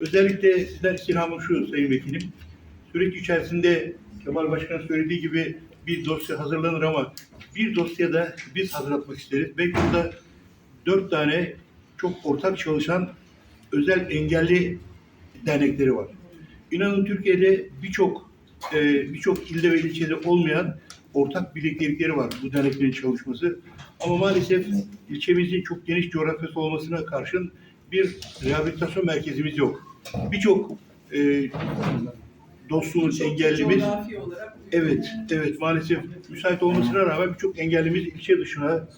Özellikle sizden istirhamım şu Sayın Vekilim. Süreç içerisinde Kemal Başkan söylediği gibi bir dosya hazırlanır ama bir dosyada biz hazırlatmak isteriz. Belki burada dört tane çok ortak çalışan özel engelli dernekleri var. İnanın Türkiye'de birçok e, birçok ilde ve ilçede olmayan ortak birliktelikleri var bu derneklerin çalışması. Ama maalesef ilçemizin çok geniş coğrafyası olmasına karşın bir rehabilitasyon merkezimiz yok. Birçok e, dostluğumuz, engellimiz Evet, evet maalesef müsait olmasına rağmen birçok engellimiz ilçe dışına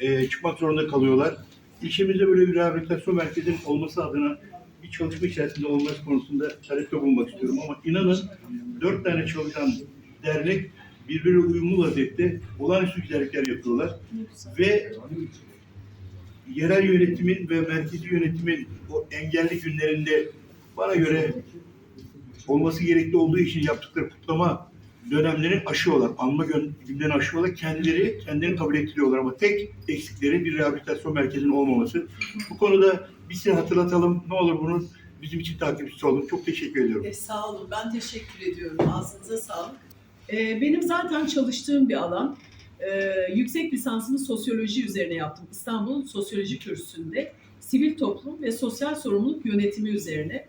e, çıkmak zorunda kalıyorlar. İlçemizde böyle bir rehabilitasyon merkezinin olması adına bir çalışma içerisinde olması konusunda talepte bulunmak istiyorum. Ama inanın dört tane çalışan dernek birbirine uyumlu vaziyette olağanüstü güzellikler yapıyorlar. Ve yerel yönetimin ve merkezi yönetimin o engelli günlerinde bana göre olması gerekli olduğu için yaptıkları kutlama dönemlerini aşıyorlar. Anma gün- günlerini aşıyorlar. Kendileri kendilerini kabul ettiriyorlar ama tek eksikleri bir rehabilitasyon merkezinin olmaması. Bu konuda bir size hatırlatalım. Ne olur bunun bizim için takipçisi olun. Çok teşekkür ediyorum. E, sağ olun. Ben teşekkür ediyorum. Ağzınıza sağlık. E, benim zaten çalıştığım bir alan. E, yüksek lisansımı sosyoloji üzerine yaptım. İstanbul Sosyoloji Kürsüsü'nde sivil toplum ve sosyal sorumluluk yönetimi üzerine.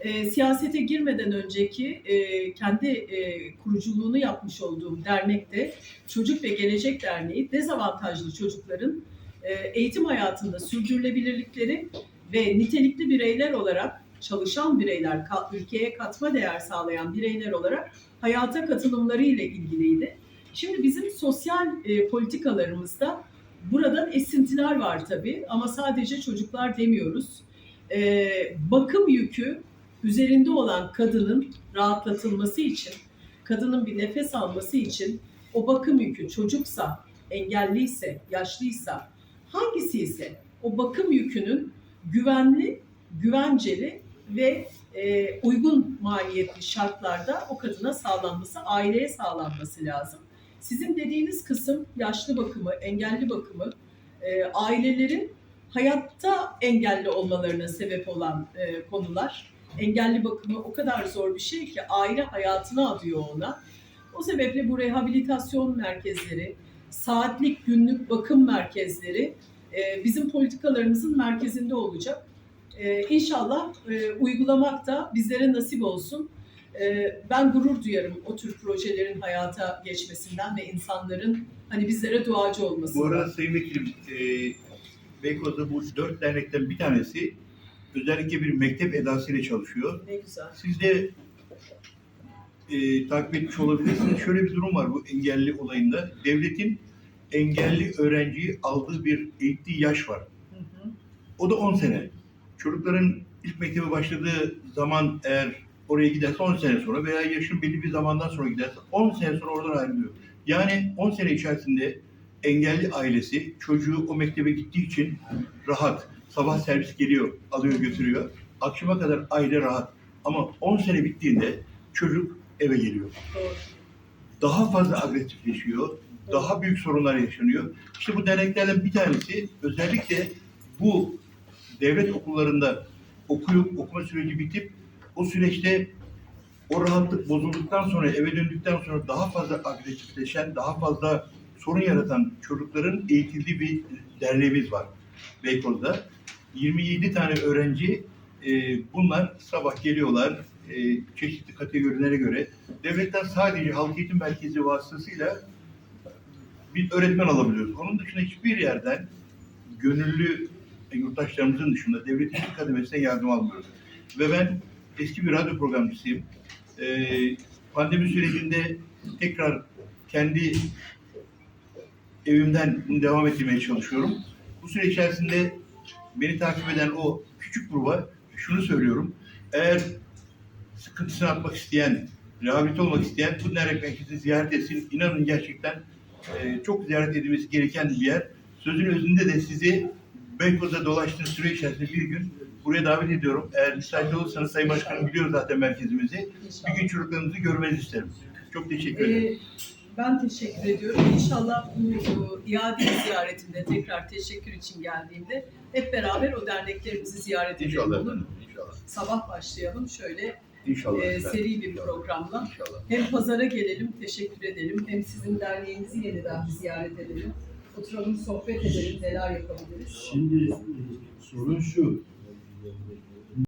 E, siyasete girmeden önceki e, kendi e, kuruculuğunu yapmış olduğum dernekte Çocuk ve Gelecek Derneği dezavantajlı çocukların e, eğitim hayatında sürdürülebilirlikleri ve nitelikli bireyler olarak çalışan bireyler, ülkeye katma değer sağlayan bireyler olarak hayata katılımları ile ilgiliydi. Şimdi bizim sosyal e, politikalarımızda buradan esintiler var tabii ama sadece çocuklar demiyoruz. E, bakım yükü üzerinde olan kadının rahatlatılması için, kadının bir nefes alması için o bakım yükü çocuksa, engelliyse, yaşlıysa, hangisi ise o bakım yükünün güvenli, güvenceli ve e, uygun maliyetli şartlarda o kadına sağlanması, aileye sağlanması lazım. Sizin dediğiniz kısım yaşlı bakımı, engelli bakımı, e, ailelerin hayatta engelli olmalarına sebep olan e, konular. Engelli bakımı o kadar zor bir şey ki aile hayatını adıyor ona. O sebeple bu rehabilitasyon merkezleri, saatlik günlük bakım merkezleri e, bizim politikalarımızın merkezinde olacak. E, İnşallah e, uygulamak da bizlere nasip olsun. E, ben gurur duyarım o tür projelerin hayata geçmesinden ve insanların hani bizlere duacı olmasından. Bu arada Sayın Vekilim, e, Beykoz'da bu dört dernekten bir tanesi özellikle bir mektep edasıyla çalışıyor. Ne güzel. Siz de e, takip etmiş olabilirsiniz. Şöyle bir durum var bu engelli olayında. Devletin engelli öğrenciyi aldığı bir eğittiği yaş var. Hı hı. O da 10 sene. Çocukların ilk mektebe başladığı zaman eğer oraya giderse 10 sene sonra veya yaşın belli bir zamandan sonra giderse 10 sene sonra oradan ayrılıyor. Yani 10 sene içerisinde engelli ailesi çocuğu o mektebe gittiği için rahat. Sabah servis geliyor, alıyor götürüyor. Akşama kadar aile rahat. Ama 10 sene bittiğinde çocuk eve geliyor. Daha fazla agresifleşiyor. Daha büyük sorunlar yaşanıyor. İşte bu derneklerden bir tanesi özellikle bu devlet okullarında okuyup okuma süreci bitip o süreçte o rahatlık bozulduktan sonra eve döndükten sonra daha fazla agresifleşen, daha fazla sorun yaratan çocukların eğitildiği bir derneğimiz var Beykoz'da. 27 tane öğrenci e, bunlar sabah geliyorlar e, çeşitli kategorilere göre devletten sadece halk eğitim merkezi vasıtasıyla bir öğretmen alabiliyoruz. Onun dışında hiçbir yerden gönüllü yurttaşlarımızın dışında devletin hiçbir kademesinden yardım almıyoruz. Ve ben eski bir radyo programcısıyım. Ee, pandemi sürecinde tekrar kendi evimden bunu devam ettirmeye çalışıyorum. Bu süre içerisinde beni takip eden o küçük gruba şunu söylüyorum. Eğer sıkıntısını atmak isteyen, rehabilite olmak isteyen dernek merkezini ziyaret etsin. İnanın gerçekten e, çok ziyaret edilmesi gereken bir yer. Sözün özünde de sizi Beykoz'da dolaştığım süre içerisinde bir gün buraya davet ediyorum. Eğer müsait olursanız Sayın Başkanım biliyor zaten merkezimizi. İnşallah. Bir gün çocuklarınızı görmenizi isterim. Çok teşekkür ederim. Ee, ben teşekkür ediyorum. İnşallah bu e, iade ziyaretinde tekrar teşekkür için geldiğimde hep beraber o derneklerimizi ziyaret edelim. İnşallah olur mu? İnşallah. sabah başlayalım şöyle İnşallah. e, seri bir programla. İnşallah. Hem pazara gelelim, teşekkür edelim. Hem sizin derneğinizi yeniden ziyaret edelim. Oturalım, sohbet edelim, neler yapabiliriz. Şimdi e, sorun şu. Yeah.